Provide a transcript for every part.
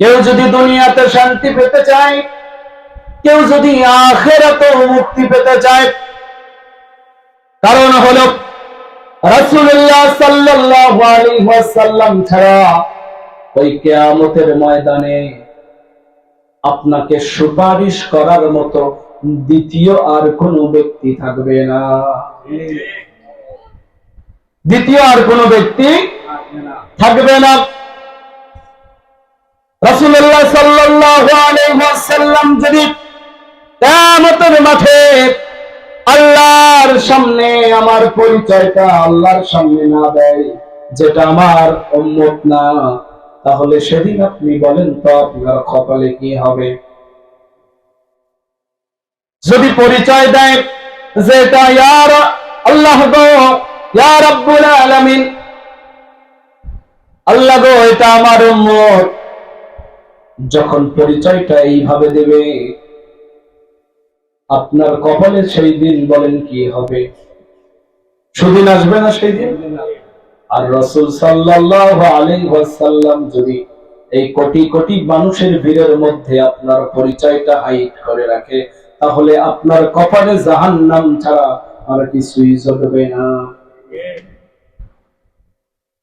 কেউ যদি দুনিয়াতে শান্তি পেতে চায়, কেউ যদি আখেরাতে মুক্তি পেতে চায়, কারণ হলো রাসূলুল্লাহ সাল্লাল্লাহু আলাইহি ওয়াসাল্লাম ছাড়া ওই কিয়ামতের ময়দানে আপনাকে সুপারিশ করার মতো দ্বিতীয় আর কোন ব্যক্তি থাকবে না। দ্বিতীয় আর কোন ব্যক্তি থাকবে না। আলাইহি ওয়াসাল্লাম যদি মাঠে আল্লাহর সামনে আমার পরিচয়টা আল্লাহর সামনে না দেয়, যেটা আমার না, তাহলে সেদিন আপনি বলেন তো আপনার কপালে কি হবে? যদি পরিচয় দেয় যে এটা ইয়ার আল্লাহ গো ইয়া রাব্বুল আলামিন, আল্লাহ গো, এটা আমার উম্মত যখন পরিচয়টা এইভাবে দেবে, আপনার কপালে সেই দিন বলেন কি হবে? সুদিন আসবে না সেই দিন? আর রসুল সাল্লাল্লাহু আলাইহি ওয়াসাল্লাম যদি এই কোটি কোটি মানুষের ভিড়ের মধ্যে আপনার পরিচয়টা হাইট করে রাখে, তাহলে আপনার কপালে জাহান্নাম ছাড়া আর কিছুই জড়বে না।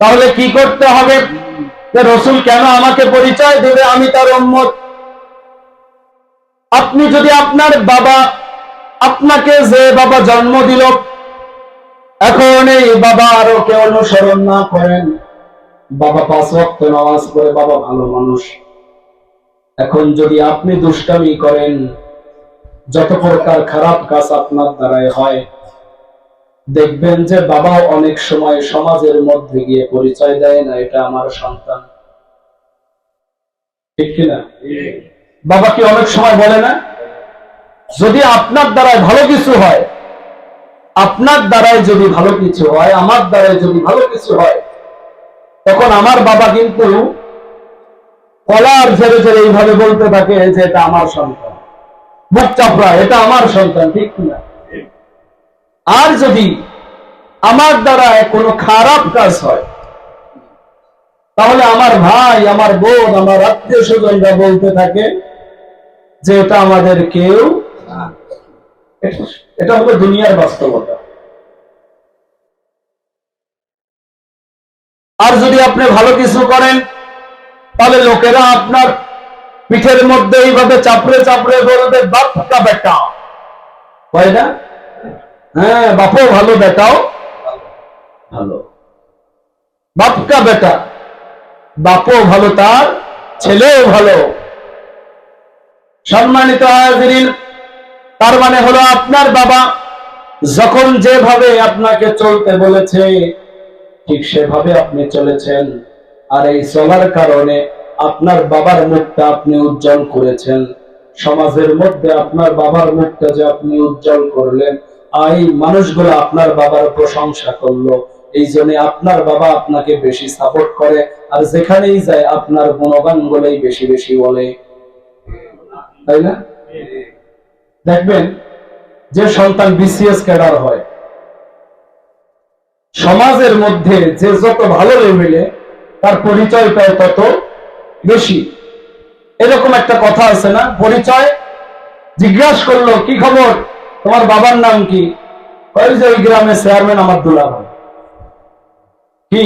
তাহলে কি করতে হবে? রসুল কেন আমাকে পরিচয় দেবে? আমি তার উম্মত। আপনি যদি আপনার বাবা আপনাকে যে বাবা জন্ম দিল, এখন এই বাবা আরও কে অনুসরণ না করেন। বাবা পাঁচ ওয়াক্ত নামাজ পড়ে, বাবা ভালো মানুষ। এখন যদি আপনি দুষ্টামি করেন, যত প্রকার খারাপ কাজ আপনার দ্বারাই হয় দেখবেন যে বাবা অনেক সময় সমাজের মধ্যে গিয়ে পরিচয় দেয় না, এটা আমার সন্তান। ঠিক কিনা? বাবা কি অনেক সময় বলে না? যদি আপনার দ্বারাই ভালো কিছু হয়, আপনার দ্বারাই যদি ভালো কিছু হয়, আমার দ্বারাই যদি ভালো কিছু হয়, তখন আমার বাবা কিন্তু কলার ঝেড়ে ঝেড়ে এইভাবে বলতে থাকে যে এটা আমার সন্তান। মুখ চাপড়া, এটা আমার সন্তান, ঠিক কিনা? আর যদি আমার দ্বারা কোনো খারাপ কাজ হয়, তাহলে আমার ভাই, আমার বোন, আমার আত্মীয় স্বজনরা বলতে থাকে যে এটা আমাদের কেউ এটা- হলো দুনিয়ার বাস্তবতা। আর যদি আপনি ভালো কিছু করেন, তাহলে লোকেরা আপনার পিঠের মধ্যে এইভাবে চাপড়ে চাপড়ে বলবে বাপটা বেটা। হয় না? হ্যাঁ বাপও ভালো বেটাও। ভালো। বাপকা বেটা। বাপও ভালো তার ছেলেও ভালো। সম্মানিত হাজিরিন তার মানে হলো আপনার বাবা যখন যেভাবে আপনাকে চলতে বলেছে ঠিক সেভাবে আপনি চলেছেন। আর এই চলার কারণে আপনার বাবার মুখটা আপনি উজ্জ্বল করেছেন। সমাজের মধ্যে আপনার বাবার মুখটা যে আপনি উজ্জ্বল করলেন এই মানুষগুলো আপনার বাবার প্রশংসা করল। এই জন্য আপনার বাবা আপনাকে বেশি সাপোর্ট করে, আর যেখানেই যায় আপনার গুণগান গুলোই বেশি বেশি বলে। তাই না? দেখবেন, যে সন্তান বিসিএস ক্যাডার হয়, সমাজের মধ্যে যে যত ভালো লেভেলে তার পরিচয়টাও তত বেশি। এরকম একটা কথা আছে না, পরিচয় জিজ্ঞাসা করল, কি খবর? তোমার বাবার নাম কি? গ্রামের চেয়ারম্যান আমার দুলা ভাই। কি?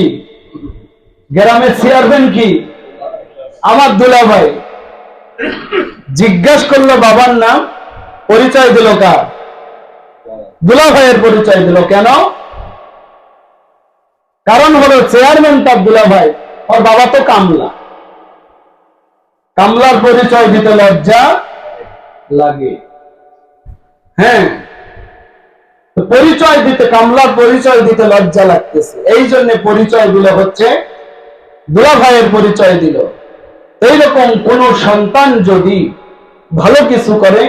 গ্রামের চেয়ারম্যান কি? আমার দুলা ভাই। জিজ্ঞাসা করল বাবার নাম, পরিচয় দিল কার? দুলা ভাইয়ের পরিচয় দিল। কেন? কারণ হলো চেয়ারম্যান তার দুলা ভাই, ওর বাবা তো কামলা। কামলার পরিচয় দিতে লজ্জা লাগে। হ্যাঁ। পরিচয় দিতে, কামলার পরিচয় দিতে লজ্জা লাগতেছে। এই জন্য পরিচয় হচ্ছে ভাইয়ের পরিচয় দিল। এইরকম কোন সন্তান যদি ভালো কিছু করে,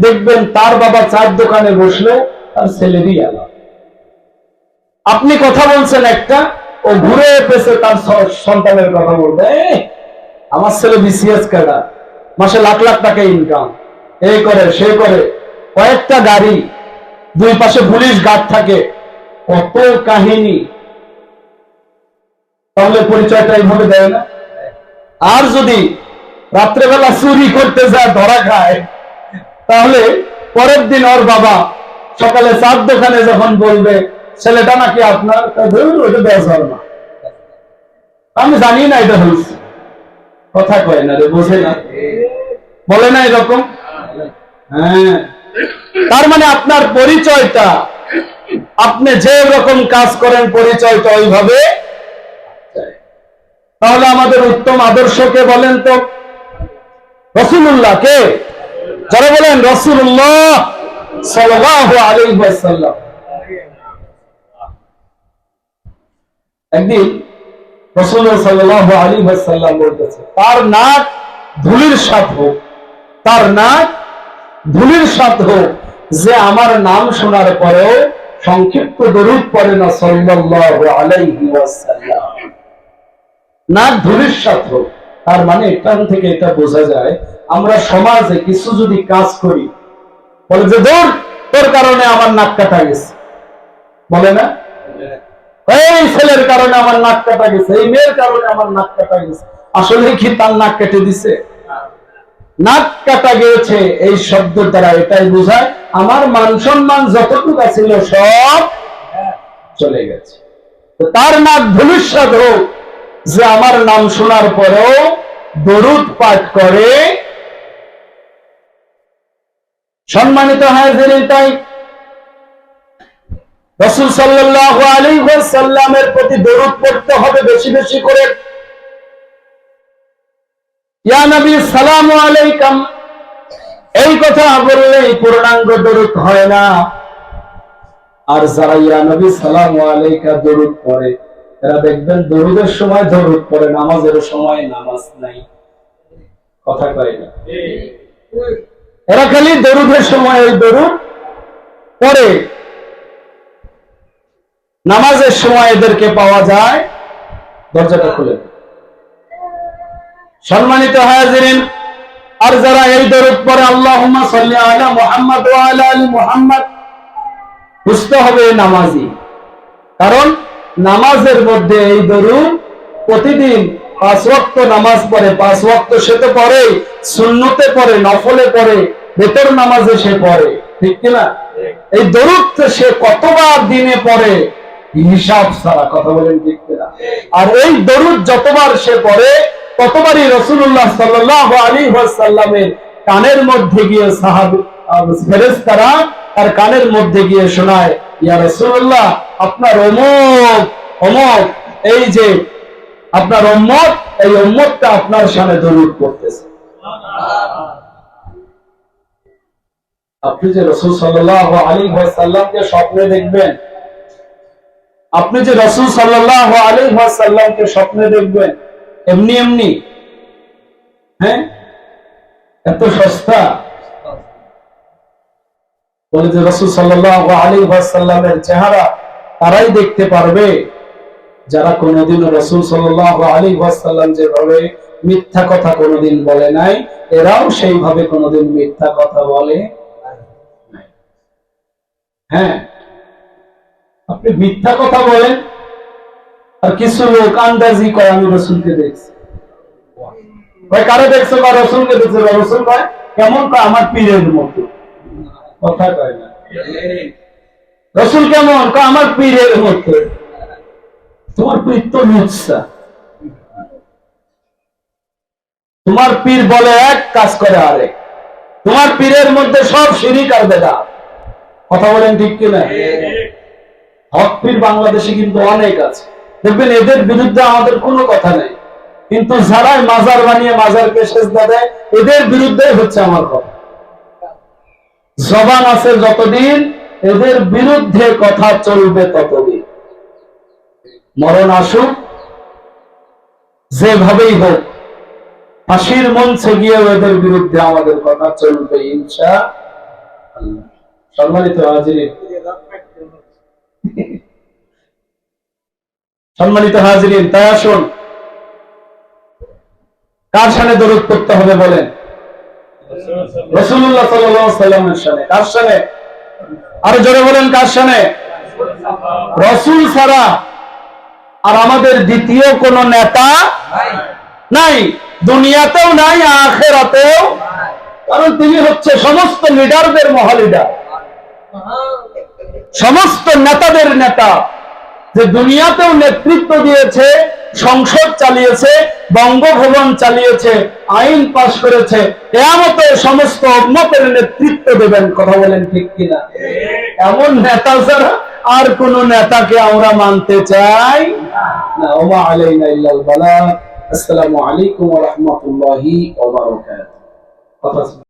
দেখবেন তার বাবা চার দোকানে বসল, তার আপনি কথা বলছেন একটা, ও ঘুরে পেছে তার সন্তানের কথা বলবে আমার ছেলে বিসিএস মাসে লাখ লাখ টাকা ইনকাম এই করে, সে করে। কয়েকটা গাড়ি, দুই পাশে পুলিশ গার্ড থাকে, কত কাহিনী? তাহলে পরিচয়টা এইভাবে দেয় না? আর যদি রাত্রেবেলা চুরি করতে যায়, ধরা খায়, তাহলে পরের দিন ওর বাবা সকালে চার দোকানে যখন বলবে, ছেলেটা নাকি আপনার? ওটা দেওয়া না। আমি জানি না এটা হয়েছে কথা কয় না রে, বোঝে না। বলে না এরকম? হ্যাঁ। তার মানে আপনার পরিচয়টা, আপনি যে রকম কাজ করেন পরিচয়টা ওইভাবে তাহলে আমাদের উত্তম আদর্শকে বলেন তো রসুল্লাহ কে? যারা বলেন রসুল্লাহ একদিন রসুল্লাহ আলাইহি ওয়াসাল্লাম বলতেছে, তার নাক ধুলির সাথ তার নাক ধুলির সাথ যে আমার নাম শোনার পরেও সংক্ষিপ্ত দরুদ পড়ে না সাল্লাল্লাহু আলাইহি ওয়াসাল্লাম। নাক ধুলির সাথ তার মানে এখান থেকে এটা বোঝা যায়, আমরা সমাজে কিছু যদি কাজ করি, বলে যে, দূর, তোর কারণে আমার নাক কাটা গেছে। বলে না? এই ছেলের কারণে আমার নাক কাটা গেছে, এই মেয়ের কারণে আমার নাক কাটা গেছে। আসলে কি তার নাক কেটে দিছে? নাক কাটা গিয়েছে, এই শব্দ দ্বারা এটাই বোঝায়, আমার মান সম্মান যতটুকু ছিল সব চলে গেছে। তার নাক ভবিষ্যৎ হোক, যে আমার নাম শোনার পরেও দরুদ পাঠ করে। সম্মানিত হয় তাই রসুল সাল্লাল্লাহু আলাইহি সাল্লামের প্রতি দরুদ পড়তে হবে বেশি বেশি করে। আলাইকুম। এই কথা বললে পূর্ণাঙ্গ দরুদ হয় না। আর যারা ইয়া নবী, সালামু আলাইকা দরুদ পড়ে এরা দেখবেন দরুদের সময় দরুদ পড়ে, নামাজের সময় নামাজ নাই। কথা কয় না? এরা খালি দরুদের সময় দরুদ পড়ে। নামাজের সময় এদেরকে পাওয়া যায়। দরজাটা খুলে। সম্মানিত হাজিরিন, আর যারা এই দরুদ পরে আল্লাহুম্মা সাল্লি আলা মুহাম্মদ মুহাম্মদ বুঝতে হবে নামাজি কারণ নামাজের মধ্যে এই দরুদ প্রতিদিন পাঁচ ওয়াক্ত নামাজ পড়ে, পাঁচ ওয়াক্ত সে তো পড়ে সুন্নতে পড়ে, নফলে পড়ে, বেতর নামাজে সে পড়ে, ঠিক কিনা এই দরুদ সে কতবার দিনে পড়ে, হিসাব ছাড়া কথা বলেন ঠিক কিনা? আর এই দরুদ যতবার সে পড়ে ততবারই রসুল্লাহ সাল্লাহ আলী সাল্লামের কানের মধ্যে গিয়ে সাহাব ফেরেস্তারা তার কানের মধ্যে গিয়ে শোনায়, ইয়া রসুল্লাহ আপনার অমুক অমুক এই যে আপনার উম্মত, এই উম্মতটা আপনার সামনে দরুদ করতেছে আপনি যে রসুল সাল্লাহ আলী সাল্লামকে স্বপ্নে দেখবেন, আপনি যে রসুল সাল্লাহ আলী সাল্লামকে স্বপ্নে দেখবেন এমনি এমনি। হ্যাঁ? এত সস্তা। বলে যে রসুল সাল্লাহ আলী সাল্লামের চেহারা তারাই দেখতে পারবে। যারা কোনোদিন রসুল সাল্লাহ আলী সাল্লাম যেভাবে মিথ্যা কথা কোনোদিন বলে নাই, এরাও সেইভাবে কোনোদিন মিথ্যা কথা বলে হ্যাঁ? আপনি মিথ্যা কথা বলেন আর কিছু লোক আন্দাজি কয় আমি রসুলকে দেখছি। কয় কারে দেখছ বা রসুলকে দেখছ? বা রসুল কয় কেমন আমার পীরের মতো। কথা কয় না। রসুল কেমন? আমার পীরের মতো। তোমার পীর তো লুচ্ছা। তোমার পীর বলে এক, কাজ করে আরেক। তোমার পীরের মধ্যে সব শিরিক আর বেদা। কথা বলেন ঠিক কিনা? হক পীর বাংলাদেশে কিন্তু অনেক আছে। দেখবেন এদের বিরুদ্ধে আমাদের কোনো কথা নেই। কিন্তু যারাই মাজার বানিয়ে মাজারকে সেজদা দেয়, এদের বিরুদ্ধে হচ্ছে আমার কথা। জবান আছে যতদিন, এদের বিরুদ্ধে কথা চলবে ততদিন। মরণ আসুক, যেভাবেই হোক, ফাঁসির মঞ্চে গিয়েও এদের বিরুদ্ধে আমাদের কথা চলবে, ইনশা সম্মানিত হাজিরিন। সম্মানিত হাজিরিন, তাই আসুন। কার সানে দরুদ করতে হবে বলেন? রসুল্লাহ সাল্লামের সানে কার সানে আরও জোরে বলেন, কার সানে রসুল আর আমাদের দ্বিতীয় কোন নেতা নাই। দুনিয়াতেও নাই, আখেরাতেও কারণ তিনি হচ্ছে সমস্ত লিডারদের মহালিডার সমস্ত নেতাদের নেতা। যে দুনিয়াতেও নেতৃত্ব দিয়েছে, সংসদ চালিয়েছে, বঙ্গভবন চালিয়েছে, আইন পাশ করেছে এমতে সমস্ত উম্মতের নেতৃত্ব দেবেন, কথা বলেন ঠিক কিনা? এমন নেতা ছাড়া আর কোন নেতাকে আমরা মানতে চাই আসসালামু আলাইকুম রাহমাতুল্লাহি কথা